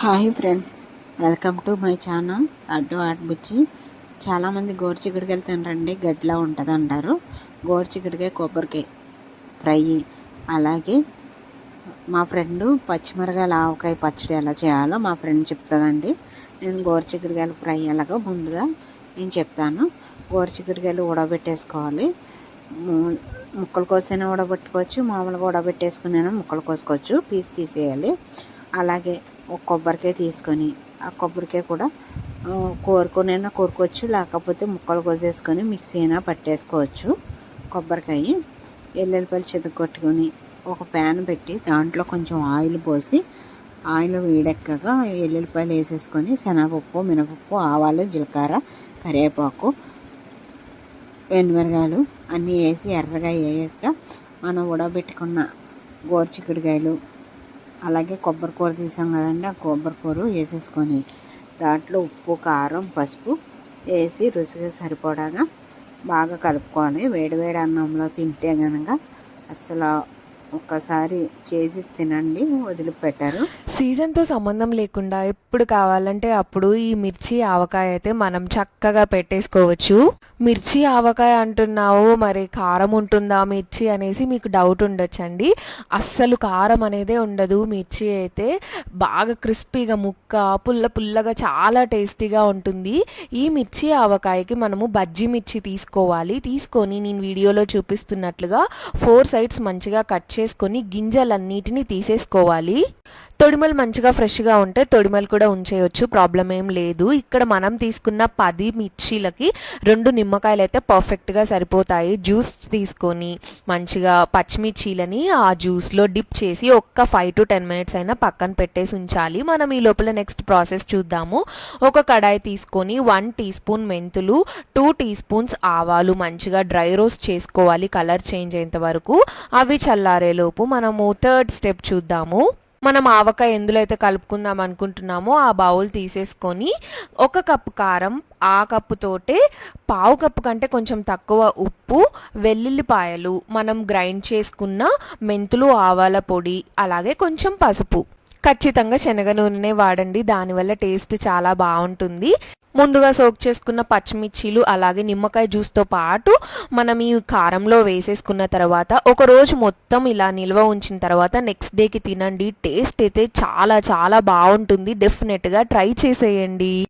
Hi friends welcome to my channel అడ్డు బుచ్చి చాలామంది గోరుచిక్కుడికాయలు తినరండి గడ్డిలా ఉంటుంది అంటారు. గోరుచిక్కుడికాయ కొబ్బరికాయ ఫ్రై. అలాగే మా ఫ్రెండ్ పచ్చిమిరకాయల ఆవకాయ పచ్చడి ఎలా చేయాలో మా ఫ్రెండ్ చెప్తుందండి. నేను గోరుచిక్కుడికాయలు ఫ్రై ఎలాగో ముందుగా నేను చెప్తాను. గోరుచిక్కుడికాయలు ఉడబెట్టేసుకోవాలి ముక్కలు కోసైనా ఉడబెట్టుకోవచ్చు మామూలుగా ఉడబెట్టేసుకునైనా ముక్కలు కోసుకోవచ్చు పీస్ తీసేయాలి. అలాగే ఒక కొబ్బరికాయ తీసుకొని ఆ కొబ్బరికాయ కూడా కోరుకునైనా కోరుకోవచ్చు లేకపోతే ముక్కలు కోసేసుకొని మిక్సీ అయినా పట్టేసుకోవచ్చు. కొబ్బరికాయ ఎల్లుల్లిపాయలు చితగొట్టుకొని ఒక ప్యాన్ పెట్టి దాంట్లో కొంచెం ఆయిల్ పోసి ఆయిల్ వేడెక్కగా ఎల్లుల్లిపాయలు వేసేసుకొని శనగపప్పు మినపప్పు ఆవాలు జీలకర్ర కరివేపాకు ఎండుమిరగాయలు అన్నీ వేసి ఎర్రగా వేయక మనం ఉడబెట్టుకున్న గోరు చిక్కుడుకాయలు అలాగే కొబ్బరి కూర తీసాం కదండి. ఆ కొబ్బరి కూర వేసేసుకొని దాంట్లో ఉప్పు కారం పసుపు వేసి రుచిగా సరిపడగా బాగా కలుపుకొని వేడివేడి అన్నంలో తింటే కనుక అసలు ఒక్కసారి చేసి తినండి వదిలిపెట్టారు. సీజన్తో సంబంధం లేకుండా ఎప్పుడు కావాలంటే అప్పుడు ఈ మిర్చి ఆవకాయ అయితే మనం చక్కగా పెట్టేసుకోవచ్చు. మిర్చి ఆవకాయ అంటున్నావు మరి కారం ఉంటుందా మిర్చి అనేసి మీకు డౌట్ ఉండొచ్చండి. అస్సలు కారం అనేదే ఉండదు. మిర్చి అయితే బాగా క్రిస్పీగా ముక్క పుల్ల పుల్లగా చాలా టేస్టీగా ఉంటుంది. ఈ మిర్చి ఆవకాయకి మనము బజ్జీ మిర్చి తీసుకోవాలి. తీసుకొని నేను వీడియోలో చూపిస్తున్నట్లుగా ఫోర్ సైడ్స్ మంచిగా కట్ చేసుకొని గింజలన్నిటిని తీసేసుకోవాలి. తొడిమలు మంచిగా ఫ్రెష్గా ఉంటే తొడిమలు కూడా ఉంచేయొచ్చు ప్రాబ్లం ఏం లేదు. ఇక్కడ మనం తీసుకున్న పది మిర్చీలకి రెండు నిమ్మకాయలు అయితే పర్ఫెక్ట్గా సరిపోతాయి. జ్యూస్ తీసుకొని మంచిగా పచ్చిమిర్చీలని ఆ జ్యూస్లో డిప్ చేసి ఒక్క ఫైవ్ టు టెన్ మినిట్స్ అయినా పక్కన పెట్టేసి ఉంచాలి. మనం ఈ లోపల నెక్స్ట్ ప్రాసెస్ చూద్దాము. ఒక కడాయి తీసుకొని వన్ టీ స్పూన్ మెంతులు టూ టీ స్పూన్స్ ఆవాలు మంచిగా డ్రై రోస్ట్ చేసుకోవాలి కలర్ చేంజ్ అయ్యేంత వరకు. అవి చల్లారేలోపు మనము థర్డ్ స్టెప్ చూద్దాము. మనం ఆవకాయ ఎందులో అయితే కలుపుకుందాం అనుకుంటున్నామో ఆ బౌల్ తీసేసుకొని ఒక కప్పు కారం ఆ కప్పుతోటే పావు కప్పు కంటే కొంచెం తక్కువ ఉప్పు వెల్లుల్లిపాయలు మనం గ్రైండ్ చేసుకున్న మెంతులు ఆవాల పొడి అలాగే కొంచెం పసుపు. ఖచ్చితంగా శనగ నూనెనే వాడండి దానివల్ల టేస్ట్ చాలా బాగుంటుంది. ముందుగా సోక్ చేసుకున్న పచ్చిమిర్చీలు అలాగే నిమ్మకాయ జ్యూస్తో పాటు మనం ఈ కారంలో వేసేసుకున్న తర్వాత ఒక రోజు మొత్తం ఇలా నిల్వ ఉంచిన తర్వాత నెక్స్ట్ డేకి తినండి. టేస్ట్ అయితే చాలా చాలా బాగుంటుంది. డెఫినెట్గా ట్రై చేసేయండి.